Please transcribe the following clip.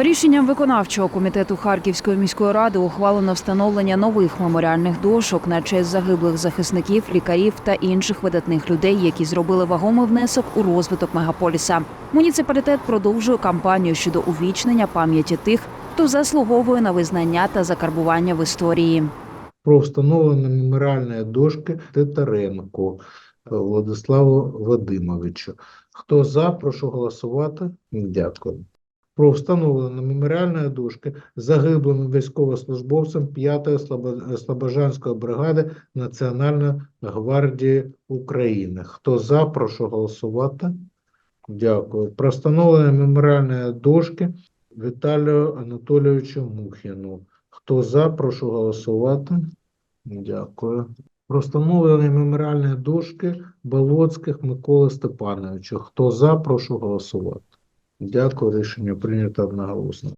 Рішенням виконавчого комітету Харківської міської ради ухвалено встановлення нових меморіальних дошок на честь загиблих захисників, лікарів та інших видатних людей, які зробили вагомий внесок у розвиток мегаполіса. Муніципалітет продовжує кампанію щодо увічнення пам'яті тих, хто заслуговує на визнання та закарбування в історії. про встановлення меморіальної дошки Титаренку Владиславу Вадимовичу. Хто за, прошу голосувати. Дякую. Про встановлення меморіальної дошки загиблим військовослужбовцям 5-ї Слобожанської бригади Національної гвардії України. Хто за, прошу голосувати. Дякую. Про встановлення меморіальної дошки Віталію Анатолійовичу Мухіну. Хто за, прошу голосувати. Дякую. Про встановлення меморіальної дошки Болоцьких Миколи Степановича. Хто за, прошу голосувати. Дякую, рішення прийнято одноголосно.